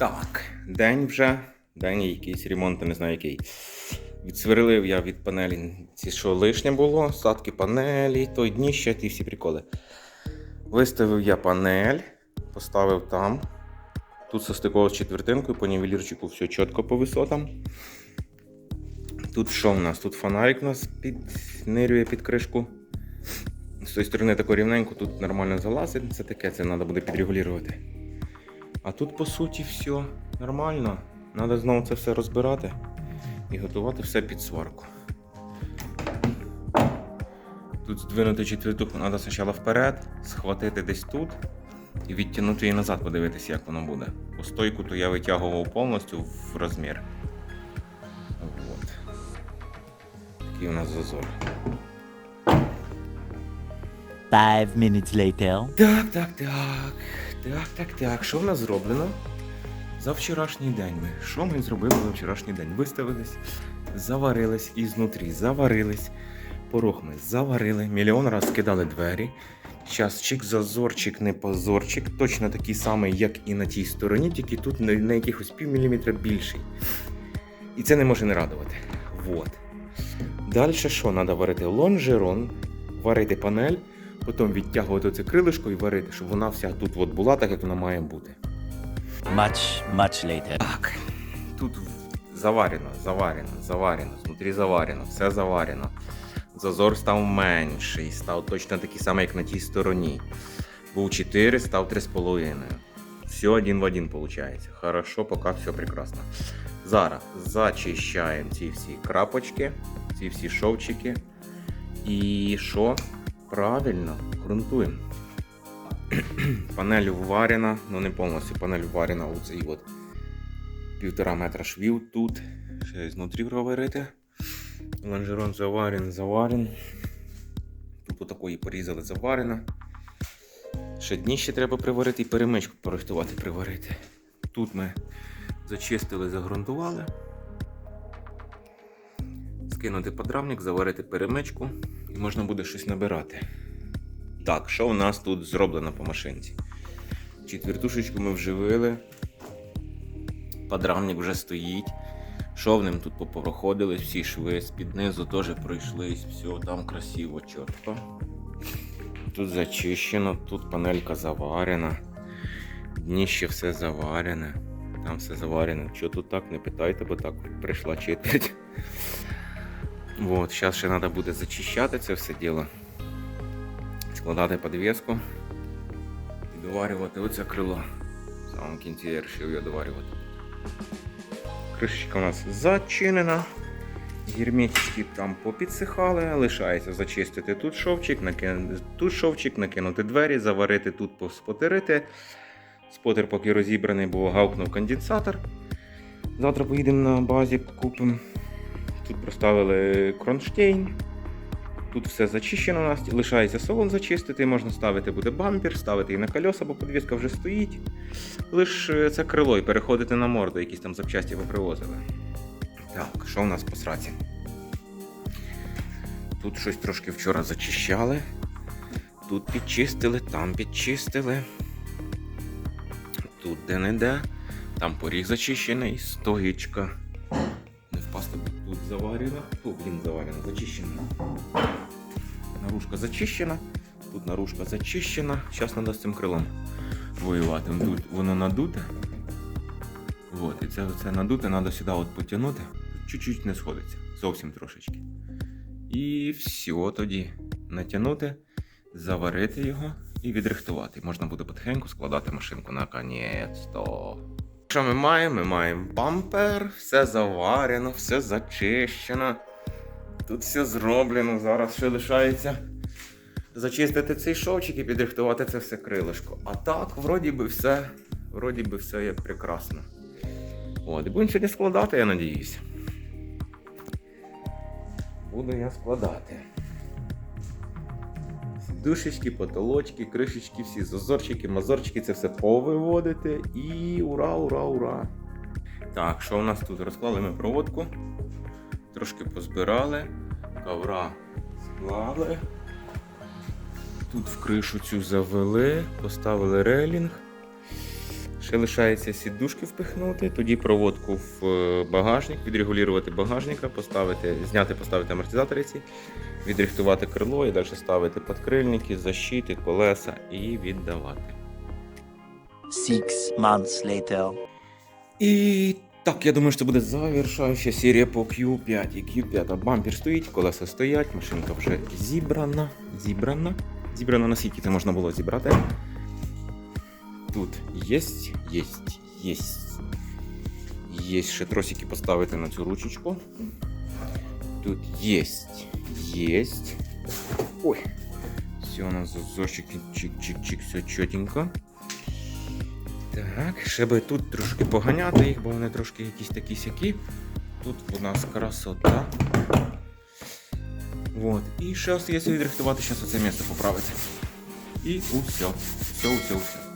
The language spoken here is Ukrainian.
Так, день вже, день якийсь ремонт, не знаю який. Відсверлив я від панелі ці, що лишнє було, садки панелі, той дніще, ті всі приколи. Виставив я панель, поставив там. Тут состиковував з четвертинкою, по нівелірчику все чітко по висотам. Тут що в нас? Тут фонарик у нас піднирює під кришку. З цієї сторони тако рівненько, тут нормально залазить. Це таке, це треба буде підрегулювати. А тут, по суті, все нормально. Треба знову це все розбирати і готувати все під сварку. Тут здвинути четвертуху треба спочатку вперед, схватити десь тут і відтягнути її назад, подивитися, як воно буде. По стойку то я витягував повністю в розмір. От. Такий у нас зазор. Five minutes later. Так, так, так. Так, так, так. Що в нас зроблено? За вчорашній день ми. Що ми зробили за вчорашній день? Виставились, заварились ізнутрі, заварились. Порог ми заварили, мільйон раз скидали двері. Зараз чик зазорчик, не позорчик, точно такий самий, як і на тій стороні, тільки тут на, якихось пів міліметра більший. І це не може не радувати. Вот. Далі що? Треба варити лонжерон, варити панель, потім відтягувати це крилишко і варити, щоб вона вся тут от була, так як вона має бути. Much, much later. Так, тут заварено, заварено, заварено, знутрі заварено, все заварено. Зазор став менший, став точно такий самий, як на тій стороні. Був 4, став 3,5. Все один в один виходить. Хорошо, поки все прекрасно. Зараз зачищаємо ці всі крапочки, ці всі шовчики. І що? Правильно, грунтуємо. Панель вварена, ну не повністю панель вварена у цей от півтора метра швів тут. Ще знутрі проварити. Лонжерон заварен, заварен. Тут такої порізали заварено. Ще дніще треба приварити і перемичку порихтувати, приварити. Тут ми зачистили, загрунтували. Скинути подрамник, заварити перемичку і можна буде щось набирати. Так, що у нас тут зроблено по машинці? Четвертушечку ми вживили. Подрамник вже стоїть. Шовнем тут попроходились, всі шви з-під низу теж пройшлись, все там красиво, чітко. Тут зачищено, тут панелька заварена. Дніще все заварене. Там все заварене. Що тут так, не питайте, бо так прийшла четверть. Вот, зараз ще треба буде зачищати це все діло складати подвіску і доварювати оце крило. В самому кінці я вирішив його доварювати. Кришечка у нас зачинена. Герметички там попідсихали, лишається зачистити тут шовчик, накинути тут шовчик, накинути двері, заварити тут поспотерити. Спотер поки розібраний, бо гавкнув конденсатор. Завтра поїдемо на базі, купимо. Тут проставили кронштейн. Тут все зачищено у нас, лишається салон зачистити, можна ставити буде бампер, ставити і на колеса, бо подвіска вже стоїть. Лише це крило і переходити на морду, якісь там запчасті ви привозили. Так, що у нас по сраці? Тут щось трошки вчора зачищали. Тут підчистили, там підчистили. Тут де-не-де. Там поріг зачищений, стоїчка. Заварено. О, блін, заварено, зачищено. Наружка зачищена, тут наружка зачищена. Зараз треба з цим крилом воювати. Тут воно надуте. От, і це, це надуте, треба сюди от потягнути. Чуть-чуть не сходиться, зовсім трошечки. І все тоді натягнути, заварити його і відрихтувати. Можна буде потихеньку складати машинку наконець-то. Що ми маємо? Ми маємо бампер, все заварено, все зачищено. Тут все зроблено. Зараз ще лишається зачистити цей шовчик і підрихтувати це все крилишко. А так, вроді би все, вроді би все як прекрасно. От, і будемо сьогодні складати, я надіюсь. Буду я складати. Душечки, потолочки, кришечки, всі зазорчики, мазорчики, це все повиводити і ура, ура, ура. Так, що у нас тут? Розклали ми проводку, трошки позбирали, ковра склали. Тут в кришу цю завели, поставили рейлінг. Ще лишається сідушки впихнути, тоді проводку в е, багажник, відрегулювати багажника, поставити, зняти, поставити амортизатори ці, відрихтувати крило і далі ставити підкрильники, защити, колеса і віддавати. Six months later. І так, я думаю, що це буде завершаюча серія по Q5. І Q5 бампер стоїть, колеса стоять, машинка вже зібрана. Зібрана. Зібрана наскільки це можна було зібрати. Тут єсть, єсть, єсть. Є ще тросики поставити на цю ручечку. Тут єсть, єсть. Ой. Все, у нас зазорчики, чик-чик-чик, все чотенько. Так, ще би тут трошки поганяти їх, бо вони трошки якісь такі сякі. Тут у нас красота. Вот. І ще остається відрихтувати, зараз оце місце поправити. І усе. Все, усе, усе.